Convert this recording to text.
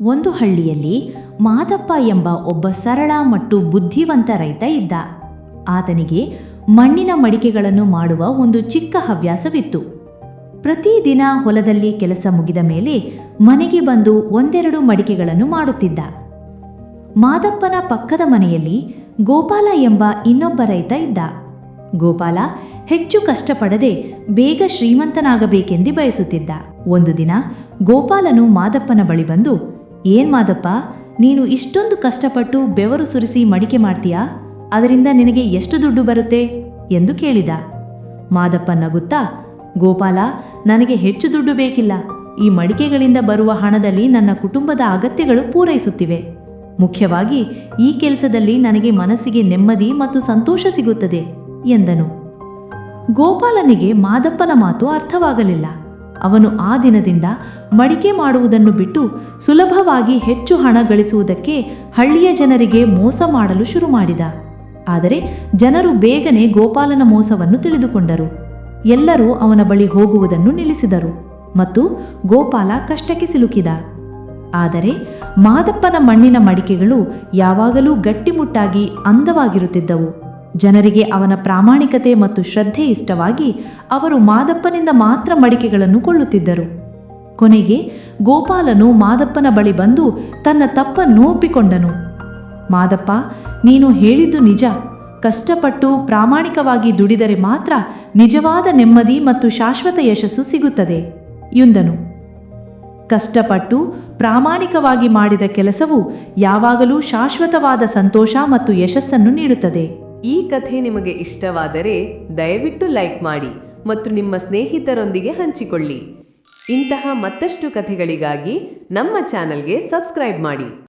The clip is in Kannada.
ಒಂದು ಹಳ್ಳಿಯಲ್ಲಿ ಮಾದಪ್ಪ ಎಂಬ ಒಬ್ಬ ಸರಳ ಮತ್ತು ಬುದ್ಧಿವಂತ ರೈತ ಇದ್ದ. ಆತನಿಗೆ ಮಣ್ಣಿನ ಮಡಿಕೆಗಳನ್ನು ಮಾಡುವ ಒಂದು ಚಿಕ್ಕ ಹವ್ಯಾಸವಿತ್ತು. ಪ್ರತಿದಿನ ಹೊಲದಲ್ಲಿ ಕೆಲಸ ಮುಗಿದ ಮೇಲೆ ಮನೆಗೆ ಬಂದು ಒಂದೆರಡು ಮಡಿಕೆಗಳನ್ನು ಮಾಡುತ್ತಿದ್ದ. ಮಾದಪ್ಪನ ಪಕ್ಕದ ಮನೆಯಲ್ಲಿ ಗೋಪಾಲ ಎಂಬ ಇನ್ನೊಬ್ಬ ರೈತ ಇದ್ದ. ಗೋಪಾಲ ಹೆಚ್ಚು ಕಷ್ಟಪಡದೆ ಬೇಗ ಶ್ರೀಮಂತನಾಗಬೇಕೆಂದು ಬಯಸುತ್ತಿದ್ದ. ಒಂದು ದಿನ ಗೋಪಾಲನು ಮಾದಪ್ಪನ ಬಳಿ ಬಂದು ಏನ್ ಮಾದಪ್ಪ, ನೀನು ಇಷ್ಟೊಂದು ಕಷ್ಟಪಟ್ಟು ಬೆವರು ಸುರಿಸಿ ಮಡಿಕೆ ಮಾಡ್ತೀಯಾ? ಅದರಿಂದ ನಿನಗೆ ಎಷ್ಟು ದುಡ್ಡು ಬರುತ್ತೆ? ಎಂದು ಕೇಳಿದ. ಮಾದಪ್ಪ ನಗುತ್ತಾ, ಗೋಪಾಲ, ನನಗೆ ಹೆಚ್ಚು ದುಡ್ಡು ಬೇಕಿಲ್ಲ. ಈ ಮಡಿಕೆಗಳಿಂದ ಬರುವ ಹಣದಲ್ಲಿ ನನ್ನ ಕುಟುಂಬದ ಅಗತ್ಯಗಳು ಪೂರೈಸುತ್ತಿವೆ. ಮುಖ್ಯವಾಗಿ, ಈ ಕೆಲಸದಲ್ಲಿ ನನಗೆ ಮನಸ್ಸಿಗೆ ನೆಮ್ಮದಿ ಮತ್ತು ಸಂತೋಷ ಸಿಗುತ್ತದೆ, ಎಂದನು. ಗೋಪಾಲನಿಗೆ ಮಾದಪ್ಪನ ಮಾತು ಅರ್ಥವಾಗಲಿಲ್ಲ. ಅವನು ಆ ದಿನದಿಂದ ಮಡಿಕೆ ಮಾಡುವುದನ್ನು ಬಿಟ್ಟು ಸುಲಭವಾಗಿ ಹೆಚ್ಚು ಹಣ ಗಳಿಸುವುದಕ್ಕೆ ಹಳ್ಳಿಯ ಜನರಿಗೆ ಮೋಸ ಮಾಡಲು ಶುರು ಮಾಡಿದ. ಆದರೆ ಜನರು ಬೇಗನೆ ಗೋಪಾಲನ ಮೋಸವನ್ನು ತಿಳಿದುಕೊಂಡರು. ಎಲ್ಲರೂ ಅವನ ಬಳಿ ಹೋಗುವುದನ್ನು ನಿಲ್ಲಿಸಿದರು ಮತ್ತು ಗೋಪಾಲ ಕಷ್ಟಕ್ಕೆ ಸಿಲುಕಿದ. ಆದರೆ ಮಾದಪ್ಪನ ಮಣ್ಣಿನ ಮಡಿಕೆಗಳು ಯಾವಾಗಲೂ ಗಟ್ಟಿಮುಟ್ಟಾಗಿ ಅಂದವಾಗಿರುತ್ತಿದ್ದವು. ಜನರಿಗೆ ಅವನ ಪ್ರಾಮಾಣಿಕತೆ ಮತ್ತು ಶ್ರದ್ಧೆ ಇಷ್ಟವಾಗಿ ಅವರು ಮಾದಪ್ಪನಿಂದ ಮಾತ್ರ ಮಡಿಕೆಗಳನ್ನು ಕೊಳ್ಳುತ್ತಿದ್ದರು ಕೊನೆಗೆ ಗೋಪಾಲನು ಮಾದಪ್ಪನ ಬಳಿ ಬಂದು ತನ್ನ ತಪ್ಪನ್ನು ಒಪ್ಪಿಕೊಂಡನು. ಮಾದಪ್ಪ, ನೀನು ಹೇಳಿದ್ದು ನಿಜ. ಕಷ್ಟಪಟ್ಟು ಪ್ರಾಮಾಣಿಕವಾಗಿ ದುಡಿದರೆ ಮಾತ್ರ ನಿಜವಾದ ನೆಮ್ಮದಿ ಮತ್ತು ಶಾಶ್ವತ ಯಶಸ್ಸು ಸಿಗುತ್ತದೆ ಎಂದನು ಕಷ್ಟಪಟ್ಟು ಪ್ರಾಮಾಣಿಕವಾಗಿ ಮಾಡಿದ ಕೆಲಸವು ಯಾವಾಗಲೂ ಶಾಶ್ವತವಾದ ಸಂತೋಷ ಮತ್ತು ಯಶಸ್ಸನ್ನು ನೀಡುತ್ತದೆ. ಈ ಕಥೆ ನಿಮಗೆ ಇಷ್ಟವಾದರೆ ದಯವಿಟ್ಟು ಲೈಕ್ ಮಾಡಿ ಮತ್ತು ನಿಮ್ಮ ಸ್ನೇಹಿತರೊಂದಿಗೆ ಹಂಚಿಕೊಳ್ಳಿ. ಇಂತಹ ಮತ್ತಷ್ಟು ಕಥೆಗಳಿಗಾಗಿ ನಮ್ಮ ಚಾನಲ್ಗೆ ಸಬ್ಸ್ಕ್ರೈಬ್ ಮಾಡಿ.